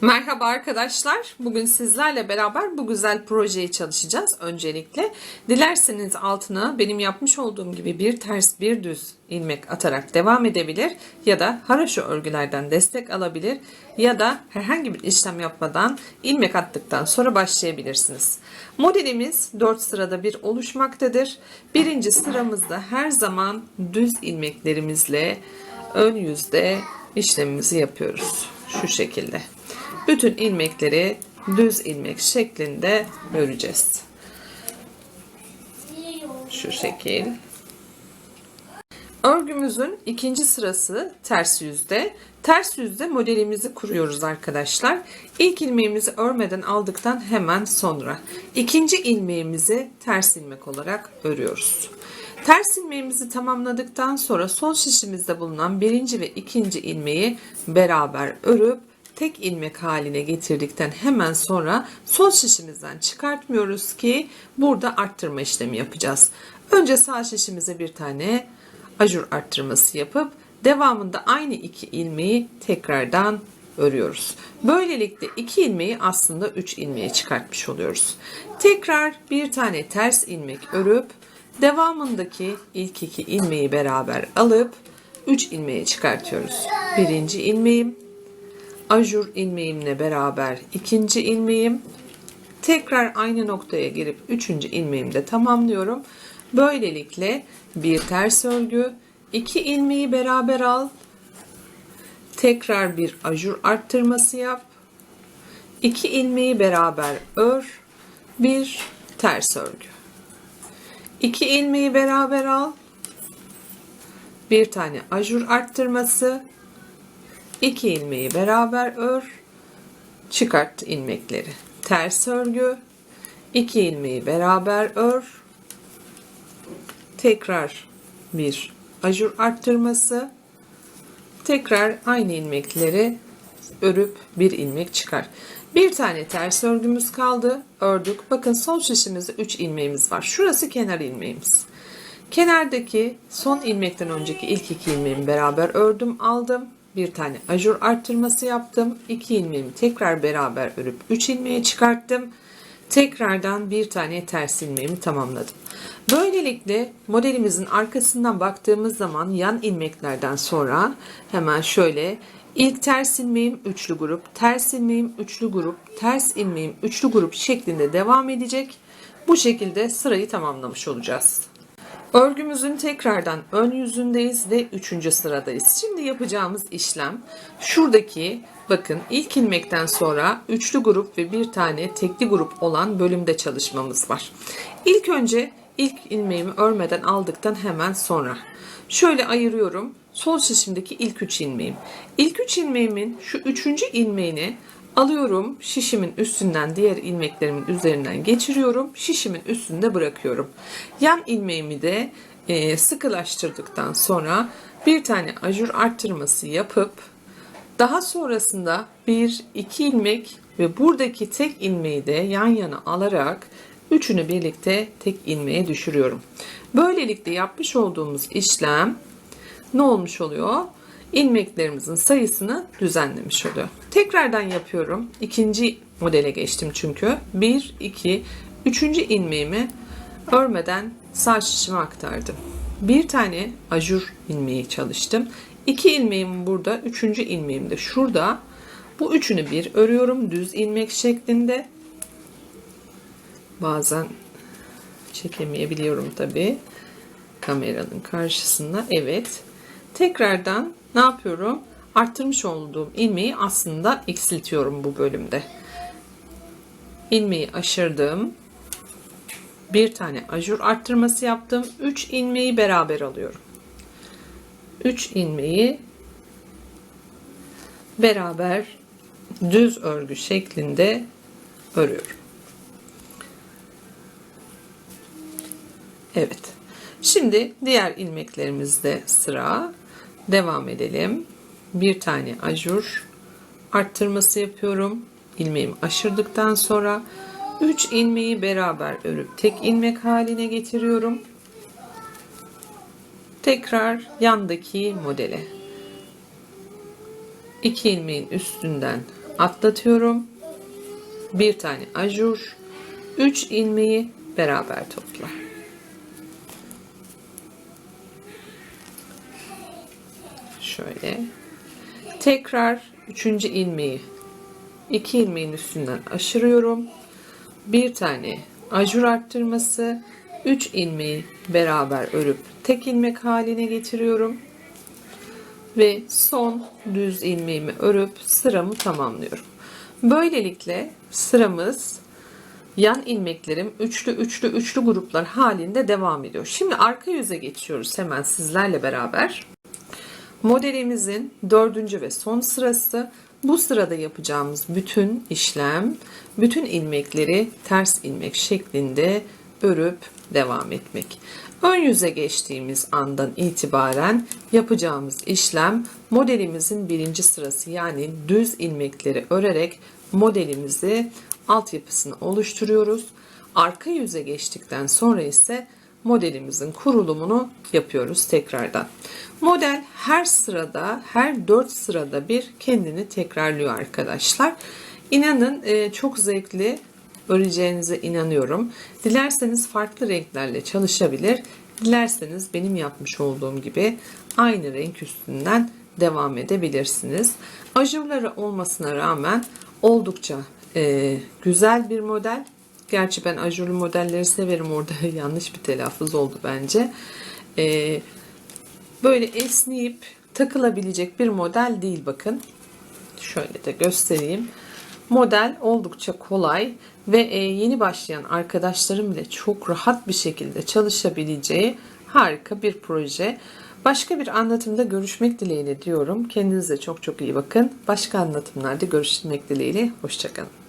Merhaba arkadaşlar. Bugün sizlerle beraber bu güzel projeyi çalışacağız. Öncelikle dilerseniz altına benim yapmış olduğum gibi bir ters bir düz ilmek atarak devam edebilir ya da haraşo örgülerden destek alabilir ya da herhangi bir işlem yapmadan ilmek attıktan sonra başlayabilirsiniz. Modelimiz 4 sırada bir oluşmaktadır. Birinci sıramızda her zaman düz ilmeklerimizle ön yüzde işlemimizi yapıyoruz. Şu şekilde. Bütün ilmekleri düz ilmek şeklinde öreceğiz. Şu şekil. Örgümüzün ikinci sırası ters yüzde. Ters yüzde modelimizi kuruyoruz arkadaşlar. İlk ilmeğimizi örmeden aldıktan hemen sonra ikinci ilmeğimizi ters ilmek olarak örüyoruz. Ters ilmeğimizi tamamladıktan sonra sol şişimizde bulunan birinci ve ikinci ilmeği beraber örüp tek ilmek haline getirdikten hemen sonra sol şişimizden çıkartmıyoruz ki burada arttırma işlemi yapacağız. Önce sağ şişimize bir tane ajur arttırması yapıp devamında aynı iki ilmeği tekrardan örüyoruz. Böylelikle iki ilmeği aslında üç ilmeğe çıkartmış oluyoruz. Tekrar bir tane ters ilmek örüp devamındaki ilk iki ilmeği beraber alıp 3 ilmeğe çıkartıyoruz. Birinci ilmeğim, ajur ilmeğimle beraber ikinci ilmeğim, tekrar aynı noktaya girip üçüncü ilmeğimi de tamamlıyorum. Böylelikle bir ters örgü, iki ilmeği beraber al, tekrar bir ajur arttırması yap, iki ilmeği beraber ör, bir ters örgü. İki ilmeği beraber al. Bir tane ajur arttırması. İki ilmeği beraber ör. Çıkart ilmekleri. Ters örgü. iki ilmeği beraber ör. Tekrar bir ajur arttırması. Tekrar aynı ilmekleri örüp bir ilmek çıkar. Bir tane ters örgümüz kaldı. Ördük. Bakın sol şişimizde 3 ilmeğimiz var. Şurası kenar ilmeğimiz. Kenardaki son ilmekten önceki ilk iki ilmeğimi beraber ördüm, aldım. Bir tane ajur arttırması yaptım. 2 ilmeğimi tekrar beraber örüp 3 ilmeğe çıkarttım. Tekrardan bir tane ters ilmeğimi tamamladım. Böylelikle modelimizin arkasından baktığımız zaman yan ilmeklerden sonra hemen şöyle ilk ters ilmeğim üçlü grup, ters ilmeğim üçlü grup, ters ilmeğim üçlü grup şeklinde devam edecek. Bu şekilde sırayı tamamlamış olacağız. Örgümüzün tekrardan ön yüzündeyiz ve üçüncü sıradayız. Şimdi yapacağımız işlem şuradaki bakın ilk ilmekten sonra üçlü grup ve bir tane tekli grup olan bölümde çalışmamız var. İlk önce ilk ilmeğimi örmeden aldıktan hemen sonra şöyle ayırıyorum. Sol şişimdeki ilk üç ilmeğim. İlk üç ilmeğimin şu üçüncü ilmeğini alıyorum şişimin üstünden diğer ilmeklerimin üzerinden geçiriyorum. Şişimin üstünde bırakıyorum. Yan ilmeğimi de e, sıkılaştırdıktan sonra bir tane ajur arttırması yapıp daha sonrasında bir iki ilmek ve buradaki tek ilmeği de yan yana alarak üçünü birlikte tek ilmeğe düşürüyorum. Böylelikle yapmış olduğumuz işlem ne olmuş oluyor? İlmeklerimizin sayısını düzenlemiş oluyor. Tekrardan yapıyorum. İkinci modele geçtim çünkü. 1, 2, 3. ilmeğimi örmeden sağ şişime aktardım. Bir tane ajur ilmeği çalıştım. İki ilmeğim burada, üçüncü ilmeğim de şurada. Bu üçünü bir örüyorum düz ilmek şeklinde. Bazen çekemeyebiliyorum tabi kameranın karşısında. Evet. Tekrardan ne yapıyorum? Arttırmış olduğum ilmeği aslında eksiltiyorum bu bölümde. İlmeği aşırdım. Bir tane ajur arttırması yaptım. 3 ilmeği beraber alıyorum. 3 ilmeği beraber düz örgü şeklinde örüyorum. Evet. Şimdi diğer ilmeklerimizde sıra. Devam edelim. Bir tane ajur arttırması yapıyorum. İlmeğimi aşırdıktan sonra 3 ilmeği beraber örüp tek ilmek haline getiriyorum. Tekrar yandaki modele. 2 ilmeğin üstünden atlatıyorum. Bir tane ajur, 3 ilmeği beraber topla. Şöyle. Tekrar üçüncü ilmeği iki ilmeğin üstünden aşırıyorum. Bir tane ajur arttırması, 3 ilmeği beraber örüp tek ilmek haline getiriyorum. Ve son düz ilmeğimi örüp sıramı tamamlıyorum. Böylelikle sıramız yan ilmeklerim üçlü üçlü üçlü gruplar halinde devam ediyor. Şimdi arka yüze geçiyoruz hemen sizlerle beraber. Modelimizin dördüncü ve son sırası. Bu sırada yapacağımız bütün işlem, bütün ilmekleri ters ilmek şeklinde örüp devam etmek. Ön yüze geçtiğimiz andan itibaren yapacağımız işlem modelimizin birinci sırası yani düz ilmekleri örerek modelimizi altyapısını oluşturuyoruz. Arka yüze geçtikten sonra ise modelimizin kurulumunu yapıyoruz tekrardan. Model her sırada, her 4 sırada bir kendini tekrarlıyor arkadaşlar. İnanın e, çok zevkli öreceğinize inanıyorum. Dilerseniz farklı renklerle çalışabilir. Dilerseniz benim yapmış olduğum gibi aynı renk üstünden devam edebilirsiniz. Ajurları olmasına rağmen oldukça e, güzel bir model. Gerçi ben ajurlu modelleri severim. Orada yanlış bir telaffuz oldu bence. E, böyle esneyip takılabilecek bir model değil bakın. Şöyle de göstereyim. Model oldukça kolay ve e, yeni başlayan arkadaşlarım bile çok rahat bir şekilde çalışabileceği harika bir proje. Başka bir anlatımda görüşmek dileğiyle diyorum. Kendinize çok çok iyi bakın. Başka anlatımlarda görüşmek dileğiyle. Hoşçakalın.